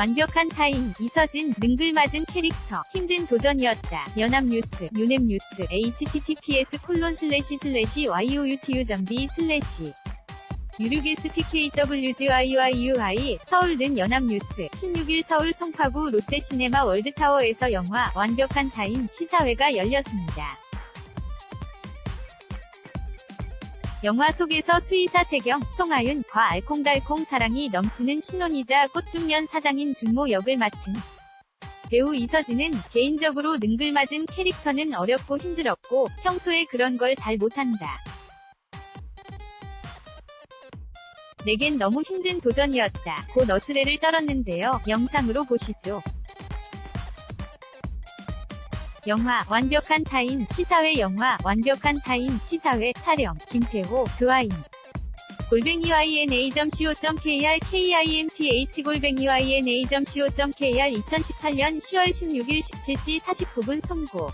완벽한 타임, 이서진, 능글맞은 캐릭터, 힘든 도전이었다. 연합뉴스, 유넵뉴스, https 콜론 슬래시 슬래시 youtu.b 슬래시 유류기스 PKWGYYUI 서울는 연합뉴스 16일 서울 송파구 롯데시네마 월드타워에서 영화 완벽한 타임 시사회가 열렸습니다. 영화 속에서 수의사 세경, 송하윤 과 알콩달콩 사랑이 넘치는 신혼이자 꽃중년 사장인 준모 역을 맡은 배우 이서진은 개인적으로 능글맞은 캐릭터는 어렵고 힘들었고 평소에 그런 걸 잘 못한다. 내겐 너무 힘든 도전이었다. 고 너스레를 떨었는데요. 영상으로 보시죠. 영화 완벽한 타임 시사회 영화 완벽한 타임 시사회 촬영. 김태호 드와인. 골뱅이 yna.co.kr kimth 골뱅이 yna.co.kr 2018년 10월 16일 17시 49분 송고